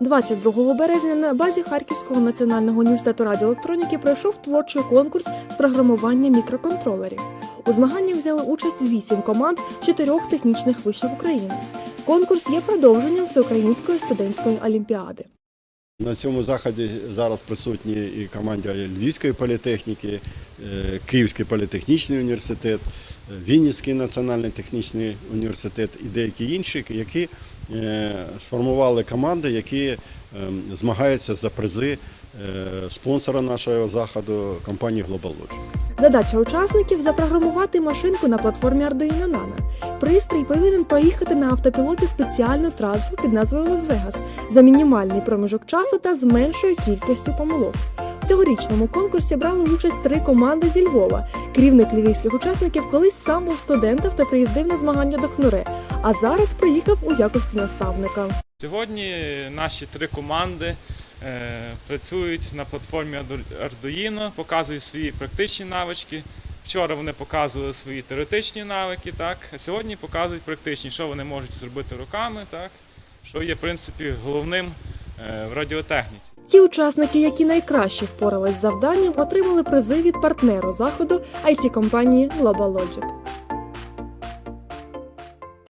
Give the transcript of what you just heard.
22 березня на базі Харківського національного університету радіоелектроніки пройшов творчий конкурс з програмування мікроконтролерів. У змаганнях взяли участь вісім команд чотирьох технічних вишів України. Конкурс є продовженням всеукраїнської студентської олімпіади. На цьому заході зараз присутні і команда Львівської політехніки, е, Київський політехнічний університет, Вінницький національний технічний університет і деякі інші, які сформували команди, які е, змагаються за призи е, спонсора нашого заходу компанії Global Logic. Задача учасників запрограмувати машинку на платформі Arduino Nano. Пристрій повинен проїхати на автопілоті спеціальну трасу під назвою Лас-Вегас за мінімальний проміжок часу та з меншою кількістю помилок. Цьогорічному конкурсі брали участь три команди зі Львова. Керівник львівських учасників колись сам був студентом та приїздив на змагання до Хнуре, а зараз приїхав у якості наставника. Сьогодні наші три команди е, працюють на платформі Ardu- Arduino, показують свої практичні навички. Вчора вони показували свої теоретичні навики, так, а сьогодні показують практичні, що вони можуть зробити руками, так, що є в принципі головним в радіотехніці. Ті учасники, які найкраще впорались з завданням, отримали призи від партнеру заходу it компанії Global.